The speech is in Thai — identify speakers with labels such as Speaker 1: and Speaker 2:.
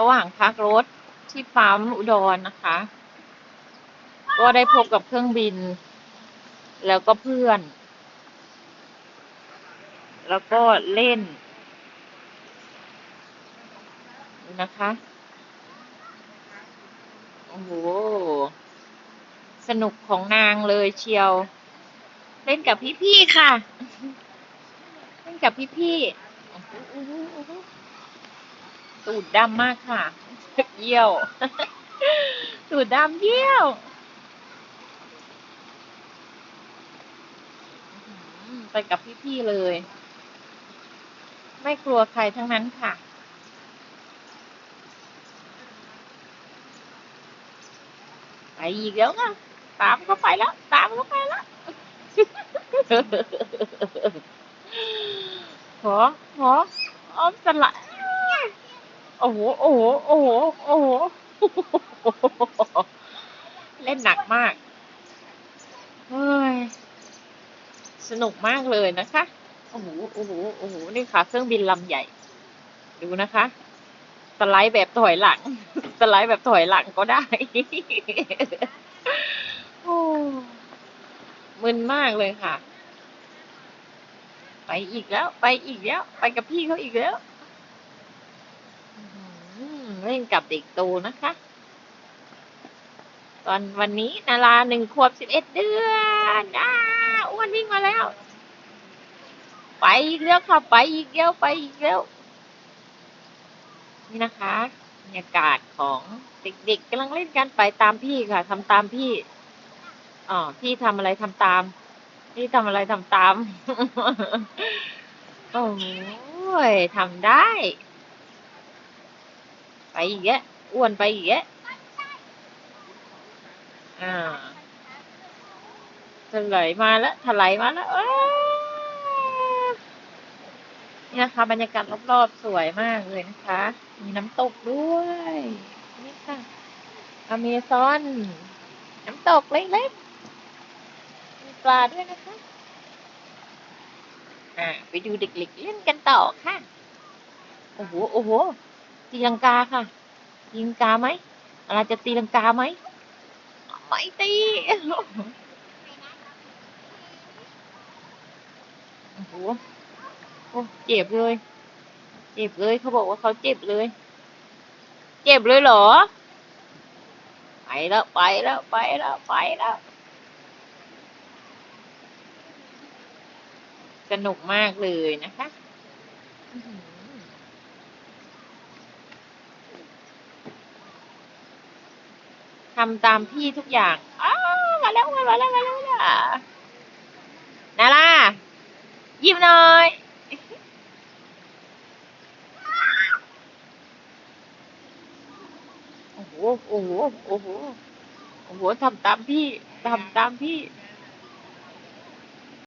Speaker 1: ระหว่างพักรถที่ปั๊มอุดรนนะคะ ก็ได้พบกับเครื่องบิน แล้วก็เพื่อน แล้วก็เล่นนะคะ โอ้โห สนุกของนางเลยเชียว เล่นกับพี่ ๆ ค่ะ เล่นกับพี่ ๆ ตูดดำมากค่ะเยี่ยว ตูดดำเยี่ยวไปกับพี่ๆเลย ไม่กลัวใครทั้งนั้นค่ะ ไปอีกแล้วค่ะตามเขาไปแล้ว ตามเขาไปแล้วขอขออ้อมสละ โอ้โห โอ้โห โอ้โห โอ้โห เล่นหนักมากเฮ้ยสนุกมากเลยนะคะ โอ้โห โอ้โห โอ้โห นี่ค่ะ เครื่องบินลำใหญ่ ดูนะคะ สไลด์แบบถอยหลัง สไลด์แบบถอยหลังก็ได้ โอ้มึนมากเลยค่ะ ไปอีกแล้ว ไปอีกแล้ว ไปกับพี่เขาอีกแล้ว เล่นกับเด็กโตนะคะ ตอนวันนี้นาราหนึ่งขวบสิบเอ็ดเดือนอ้าอ้วนวิ่งมาแล้ว ไปอีกแล้วค่ะ ไปอีกแล้วไปอีกแล้ว นี่นะคะบรรยากาศของเด็กๆกำลังเล่นกันไปตามพี่ค่ะทำตามพี่อ๋อพี่ทำอะไรทำตาม พี่ทำอะไรทำตาม โอ้ยทำได้ ไปอีกแยะอ้วนไปอีกแยะอ่าถลายมาแล้วถลายมาแล้วอ้านี่นะคะบรรยากาศรอบๆสวยมากเลยนะคะ มีน้ำตกด้วย นี่ค่ะอเมซอน น้ำตกเล็กๆ มีปลาด้วยนะคะ อ่า ไปดูเด็กๆเล่นกันต่อค่ะ โอ้โห โอ้โห ตีลังกาค่ะตีลังกาไหมอะไรจะตีลังกาไหมไม่ตีโอ้โหโอ้เจ็บเลย เจ็บเลยเขาบอกว่าเขาเจ็บเลย เจ็บเลยเหรอ ไปแล้วไปแล้วไปแล้วไปแล้วสนุกมากเลยนะคะอื้อหือทำตามพี่ทุกอย่างอ้ามาแล้วมาแล้วมาแล้วมาแล้วนารายิ้มหน่อยโอ้โหโอ้โหโอ้โหโอ้โหทำตามพี่ทำตามพี่